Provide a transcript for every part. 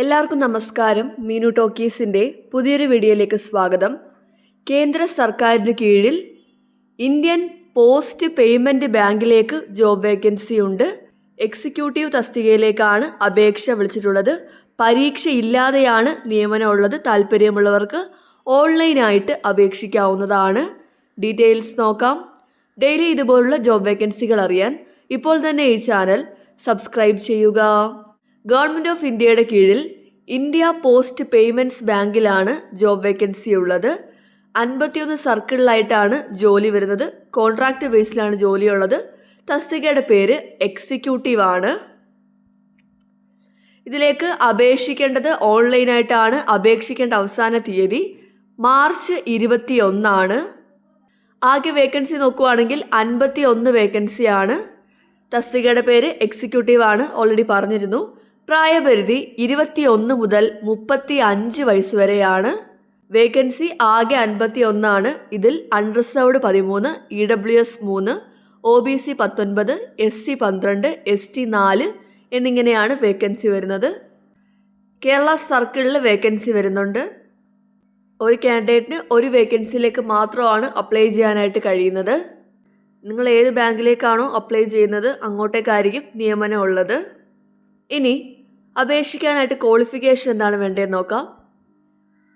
എല്ലാവർക്കും നമസ്കാരം. മീനു ടോക്കീസിന്റെ പുതിയൊരു വീഡിയോയിലേക്ക് സ്വാഗതം. കേന്ദ്ര സർക്കാരിന് കീഴിൽ ഇന്ത്യൻ പോസ്റ്റ് പേയ്മെന്റ് ബാങ്കിലേക്ക് ജോബ് വേക്കൻസി ഉണ്ട്. എക്സിക്യൂട്ടീവ് തസ്തികയിലേക്കാണ് അപേക്ഷ വിളിച്ചിട്ടുള്ളത്. പരീക്ഷ ഇല്ലാതെയാണ് നിയമനമുള്ളത് താല്പര്യമുള്ളവർക്ക് ഓൺലൈനായിട്ട് അപേക്ഷിക്കാവുന്നതാണ്. ഡീറ്റെയിൽസ് നോക്കാം. ഡെയിലി ഇതുപോലുള്ള ജോബ് വേക്കൻസികൾ അറിയാൻ ഇപ്പോൾ തന്നെ ഈ ചാനൽ സബ്സ്ക്രൈബ് ചെയ്യുക. ഗവൺമെന്റ് ഓഫ് ഇന്ത്യയുടെ കീഴിൽ ഇന്ത്യ പോസ്റ്റ് പേയ്മെന്റ്സ് ബാങ്കിലാണ് ജോബ് വേക്കൻസി ഉള്ളത്. അൻപത്തിയൊന്ന് സർക്കിളിലായിട്ടാണ് ജോലി വരുന്നത്. കോൺട്രാക്ട് ബേസിലാണ് ജോലിയുള്ളത്. തസ്തികയുടെ പേര് എക്സിക്യൂട്ടീവ് ആണ്. ഇതിലേക്ക് അപേക്ഷിക്കേണ്ടത് ഓൺലൈനായിട്ടാണ്. അപേക്ഷിക്കേണ്ട അവസാന തീയതി മാർച്ച് ഇരുപത്തി ഒന്നാണ് ആകെ വേക്കൻസി നോക്കുവാണെങ്കിൽ അൻപത്തി ഒന്ന് വേക്കൻസിയാണ്. തസ്തികയുടെ പേര് എക്സിക്യൂട്ടീവ് ആണ്. ഓൾറെഡി പറഞ്ഞിരുന്നു. പ്രായപരിധി ഇരുപത്തി ഒന്ന് മുതൽ മുപ്പത്തി അഞ്ച് വയസ്സ് വരെയാണ് വേക്കൻസി ആകെ അൻപത്തി ഒന്നാണ് ഇതിൽ അൺറിസർവ്ഡ് പതിമൂന്ന് ഇ ഡബ്ല്യു എസ് മൂന്ന് ഒ ബി സി പത്തൊൻപത് എസ് സി പന്ത്രണ്ട് എസ് ടി നാല് എന്നിങ്ങനെയാണ് വേക്കൻസി വരുന്നത്. കേരള സർക്കിളിൽ വേക്കൻസി വരുന്നുണ്ട്. ഒരു കാൻഡിഡേറ്റിന് ഒരു വേക്കൻസിയിലേക്ക് മാത്രമാണ് അപ്ലൈ ചെയ്യാനായിട്ട് കഴിയുന്നത്. നിങ്ങൾ ഏത് ബാങ്കിലേക്കാണോ അപ്ലൈ ചെയ്യുന്നത് അങ്ങോട്ടേക്കായിരിക്കും നിയമനം ഉള്ളത്. ഇനി അപേക്ഷിക്കാനായിട്ട് ക്വാളിഫിക്കേഷൻ എന്താണ് വേണ്ടതെന്ന് നോക്കാം.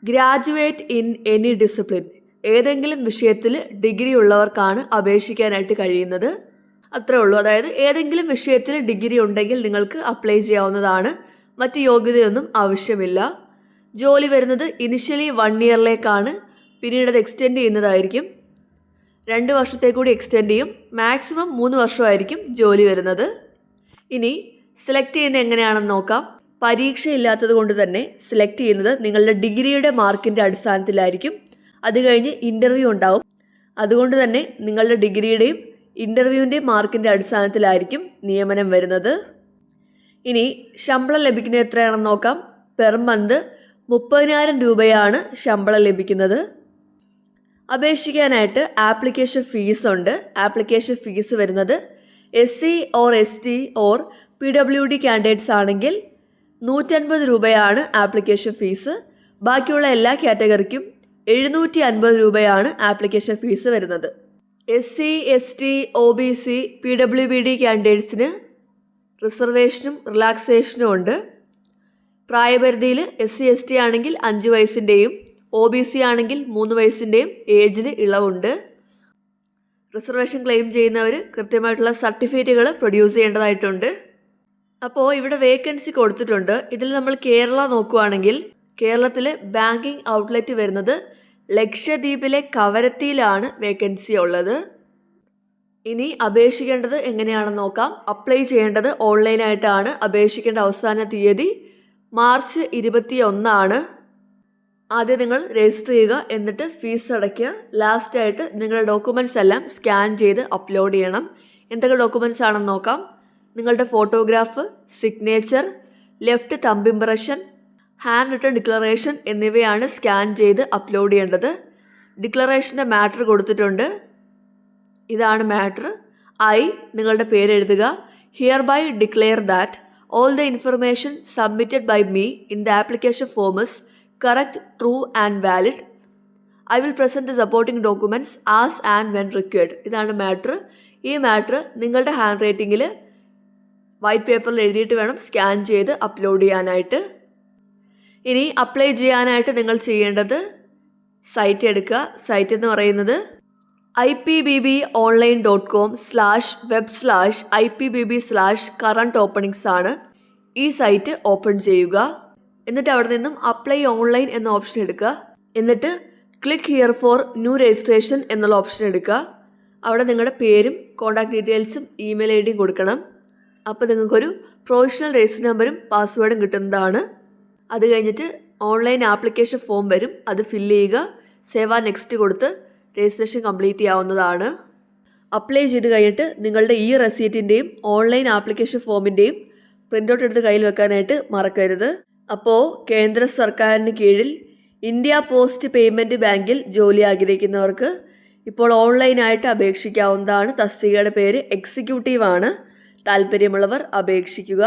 ഗ്രാജുവേറ്റ് ഇൻ എനി ഡിസിപ്ലിൻ ഏതെങ്കിലും വിഷയത്തിൽ ഡിഗ്രി ഉള്ളവർക്കാണ് അപേക്ഷിക്കാനായിട്ട് കഴിയുന്നത്. അത്രേ ഉള്ളൂ. അതായത് ഏതെങ്കിലും വിഷയത്തിൽ ഡിഗ്രി ഉണ്ടെങ്കിൽ നിങ്ങൾക്ക് അപ്ലൈ ചെയ്യാവുന്നതാണ്. മറ്റ് യോഗ്യതയൊന്നും ആവശ്യമില്ല. ജോലി വരുന്നത് ഇനിഷ്യലി വൺ ഇയറിലേക്കാണ് പിന്നീട് അത് എക്സ്റ്റെൻഡ് ചെയ്യുന്നതായിരിക്കും. രണ്ട് വർഷത്തെ കൂടി എക്സ്റ്റെൻഡ് ചെയ്യും. മാക്സിമം മൂന്ന് വർഷമായിരിക്കും ജോലി വരുന്നത്. ഇനി സെലക്ട് ചെയ്യുന്നത് എങ്ങനെയാണെന്ന് നോക്കാം. പരീക്ഷ ഇല്ലാത്തത് കൊണ്ട് തന്നെ സെലക്ട് ചെയ്യുന്നത് നിങ്ങളുടെ ഡിഗ്രിയുടെ മാർക്കിന്റെ അടിസ്ഥാനത്തിലായിരിക്കും. അത് കഴിഞ്ഞ് ഇന്റർവ്യൂ ഉണ്ടാവും. അതുകൊണ്ട് തന്നെ നിങ്ങളുടെ ഡിഗ്രിയുടെയും ഇന്റർവ്യൂവിന്റെയും മാർക്കിന്റെ അടിസ്ഥാനത്തിലായിരിക്കും നിയമനം വരുന്നത്. ഇനി ശമ്പളം ലഭിക്കുന്നത് എത്രയാണെന്ന് നോക്കാം. പെർ മന്ത് മുപ്പതിനായിരം രൂപയാണ് ശമ്പളം ലഭിക്കുന്നത്. അപേക്ഷിക്കാനായിട്ട് ആപ്ലിക്കേഷൻ ഫീസ് ഉണ്ട്. ആപ്ലിക്കേഷൻ ഫീസ് വരുന്നത് S C or S T or P W D candidates ആണെങ്കിൽ നൂറ്റൻപത് രൂപയാണ് ആപ്ലിക്കേഷൻ ഫീസ് ബാക്കിയുള്ള എല്ലാ കാറ്റഗറിക്കും എഴുന്നൂറ്റി അൻപത് രൂപയാണ് ആപ്ലിക്കേഷൻ ഫീസ് വരുന്നത്. S C S T O B C P W B D കാൻഡിഡേറ്റ്സിന് റിസർവേഷനും റിലാക്സേഷനും ഉണ്ട്. പ്രായപരിധിയിൽ എസ് സി എസ് ടി ആണെങ്കിൽ അഞ്ച് വയസ്സിന്റെയും ഒ ബി സി ആണെങ്കിൽ മൂന്ന് വയസ്സിന്റെയും ഏജിൽ ഇളവുണ്ട്. റിസർവേഷൻ ക്ലെയിം ചെയ്യുന്നവർ കൃത്യമായിട്ടുള്ള സർട്ടിഫിക്കറ്റുകൾ പ്രൊഡ്യൂസ് ചെയ്യേണ്ടതായിട്ടുണ്ട്. അപ്പോൾ ഇവിടെ വേക്കൻസി കൊടുത്തിട്ടുണ്ട്. ഇതിൽ നമ്മൾ കേരള നോക്കുവാണെങ്കിൽ കേരളത്തിൽ ബാങ്കിങ് ഔട്ട്ലെറ്റ് വരുന്നത് ലക്ഷദ്വീപിലെ കവരത്തിയിലാണ് വേക്കൻസി ഉള്ളത്. ഇനി അപേക്ഷിക്കേണ്ടത് എങ്ങനെയാണെന്ന് നോക്കാം. അപ്ലൈ ചെയ്യേണ്ടത് ഓൺലൈനായിട്ടാണ് അപേക്ഷിക്കേണ്ട അവസാന തീയതി മാർച്ച് ഇരുപത്തി ഒന്നാണ് ആദ്യം നിങ്ങൾ രജിസ്റ്റർ ചെയ്യുക എന്നിട്ട് ഫീസ് അടയ്ക്കുക. ലാസ്റ്റായിട്ട് നിങ്ങളുടെ ഡോക്യുമെന്റ്സ് എല്ലാം സ്കാൻ ചെയ്ത് അപ്ലോഡ് ചെയ്യണം. എന്തൊക്കെ ഡോക്യുമെന്റ്സ് ആണെന്ന് നോക്കാം. നിങ്ങളുടെ photograph signature left thumb impression hand written declaration എന്നിവയാണ് സ്കാൻ ചെയ്ത് അപ്ലോഡ് ചെയ്യേണ്ടത്. ഡിക്ലറേഷന്റെ മാറ്റർ കൊടുത്തിട്ടുണ്ട്. ഇതാണ് മാറ്റർ ഐ നിങ്ങളുടെ പേര് എഴുതുക. Hereby declare that all the information submitted by me in the application form is correct true and valid I will present the supporting documents as and when required ഇതാണ് matter ഈ matter നിങ്ങളുടെ hand റൈറ്റിങ്ങിൽ white പേപ്പറിൽ എഴുതിയിട്ട് വേണം scan ചെയ്ത് upload ചെയ്യാനായിട്ട്. ഇനി അപ്ലൈ ചെയ്യാനായിട്ട് നിങ്ങൾ ചെയ്യേണ്ടത് സൈറ്റ് എടുക്കുക. സൈറ്റ് എന്ന് പറയുന്നത് I P B B online dot com slash web slash I P B B slash current openings ആണ് ഈ സൈറ്റ് ഓപ്പൺ ചെയ്യുക. എന്നിട്ട് അവിടെ നിന്നും അപ്ലൈ ഓൺലൈൻ എന്ന ഓപ്ഷൻ എടുക്കുക. എന്നിട്ട് click here for new registration എന്നുള്ള ഓപ്ഷൻ എടുക്കുക. അവിടെ നിങ്ങളുടെ പേരും കോൺടാക്ട് ഡീറ്റെയിൽസും ഇമെയിൽ ഐ ഡിയും കൊടുക്കണം. അപ്പോൾ നിങ്ങൾക്കൊരു പ്രൊവിഷണൽ രജിസ്റ്റർ നമ്പറും പാസ്വേഡും കിട്ടുന്നതാണ്. അത് കഴിഞ്ഞിട്ട് ഓൺലൈൻ ആപ്ലിക്കേഷൻ ഫോം വരും. അത് ഫില്ല് ചെയ്യുക. സേവ നെക്സ്റ്റ് കൊടുത്ത് രജിസ്ട്രേഷൻ കംപ്ലീറ്റ് ചെയ്യാവുന്നതാണ്. അപ്ലൈ ചെയ്ത് കഴിഞ്ഞിട്ട് നിങ്ങളുടെ ഈ റെസീറ്റിന്റെയും ഓൺലൈൻ ആപ്ലിക്കേഷൻ ഫോമിന്റെയും പ്രിന്റ് ഔട്ട് എടുത്ത് കയ്യിൽ വെക്കാനായിട്ട് മറക്കരുത്. അപ്പോൾ കേന്ദ്ര സർക്കാരിന് കീഴിൽ ഇന്ത്യ പോസ്റ്റ് പേയ്മെന്റ് ബാങ്കിൽ ജോലി ആഗ്രഹിക്കുന്നവർക്ക് ഇപ്പോൾ ഓൺലൈനായിട്ട് അപേക്ഷിക്കാവുന്നതാണ്. തസ്തികയുടെ പേര് എക്സിക്യൂട്ടീവ് ആണ്. താല്പര്യമുള്ളവർ അപേക്ഷിക്കുക.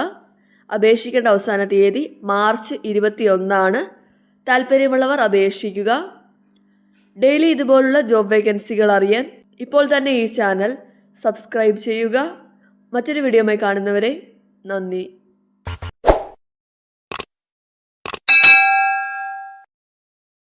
അപേക്ഷിക്കേണ്ട അവസാന തീയതി മാർച്ച് ഇരുപത്തി ഒന്നാണ് താല്പര്യമുള്ളവർ അപേക്ഷിക്കുക. ഡെയിലി ഇതുപോലുള്ള ജോബ് വേക്കൻസികൾ അറിയാൻ ഇപ്പോൾ തന്നെ ഈ ചാനൽ സബ്സ്ക്രൈബ് ചെയ്യുക. മറ്റൊരു വീഡിയോയുമായി കാണുന്നവരെ നന്ദി.